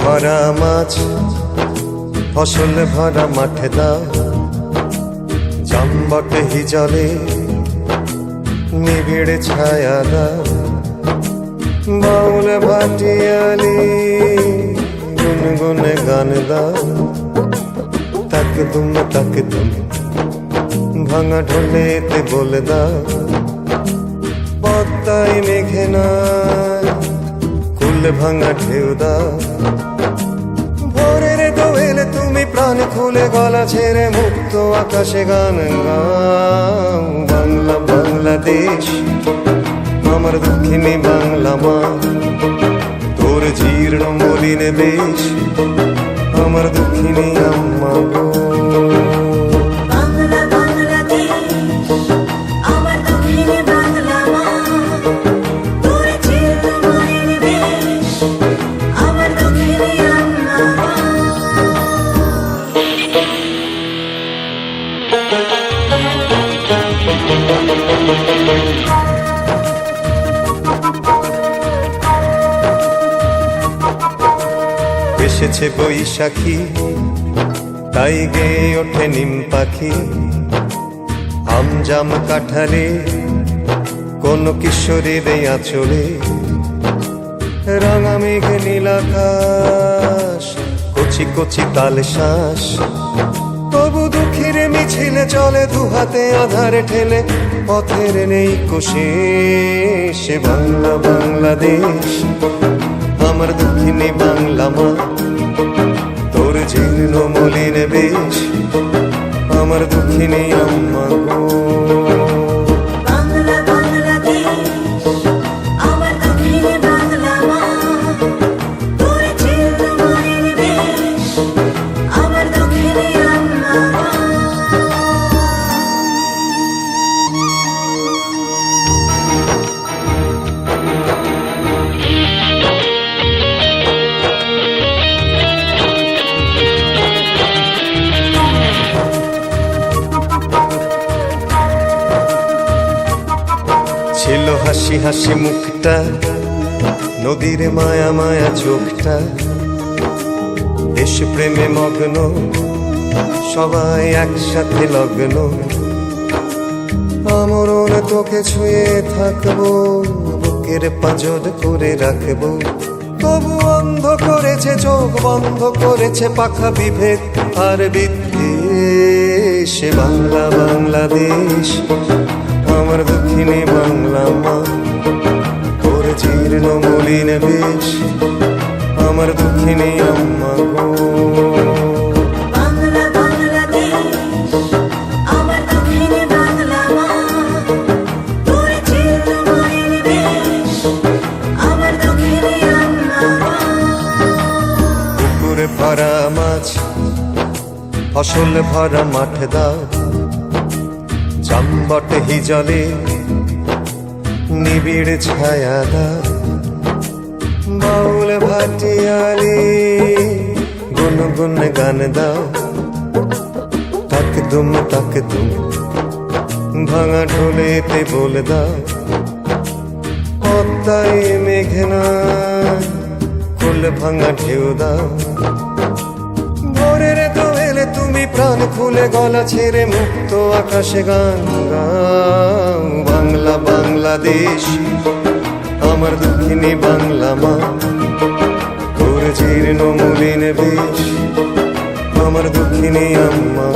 ভরা মাছ, ফসল ভরা মাঠে দাও। জাম্বটে হিজলে নিবিড় ছায়া দাও। বাউল ভাটিয়ালি গুনগুনে গান দাও। তাক দুম তাক দুম, ভাঙা ঢোলেতে বলে দাও। পদ্মায় মেঘে না কুল ভাঙা ঢেউ দাও। প্রাণ খুলে গলা ছেড়ে মুক্ত আকাশে গান গাও। বাংলা, বাংলাদেশ, আমার দক্ষিণী বাংলা মা। তোর জীর্ণ মলিনে বেশ, আমার দক্ষিণী আম্মা গো। এসেছে বৈশাখী, তাই গেয়ে ওঠে নিম পাখি। আমজাম কাঠারে কোন কিশোরীর আঁচলে রাঙা মেঘ নীলাকাশ কচি কচি তাল শ্বাস তবু দুঃখের মিছিলে চলে, দুহাতে আধারে ঠেলে পথের নেই কোষে, সে বাংলা বাংলাদেশ। দক্ষিণী বাংলা মা। তোর জীর্ণ মলিন বেশ আমার দুঃখিনী আম্মা গো। ছিল হাসি হাসি মুখটা নদীর মায়া মায়া চোখটা। দেশ প্রেমে মগ্ন, সবাই একসাথে লগ্ন। আমরণ তোকে ছুঁয়ে থাকব, বুকের পাঁজর করে রাখব। তবু অন্ধ করেছে, চোখ বন্ধ করেছে পাখা বিভেদ আর বিদ্বেষ। বাংলা, বাংলাদেশ, আমার দক্ষিণী বাংলা মা তোর জীর্ণ মলিন বেশ আমার দক্ষিণী আম্মা গো। ফসল ভরা মাঠ দাও জাম্বট হিজলে নিবিড় ছায়া দাও বাউল ভাটিয়ালি গুন গুন দাও। তাক দুম তাক দুম, ভাঙা ঢোলেতে বলে দাও। পদ্মায় মেঘনা, কুল ভাঙা ঢেউ দাও। প্রাণ খুলে গলা ছেড়ে মুক্ত আকাশে গান বাংলা, বাংলাদেশ, আমার দক্ষিণী বাংলা মা তোর জীর্ণ মলিন বেশ, আমার দক্ষিণী আম্মা।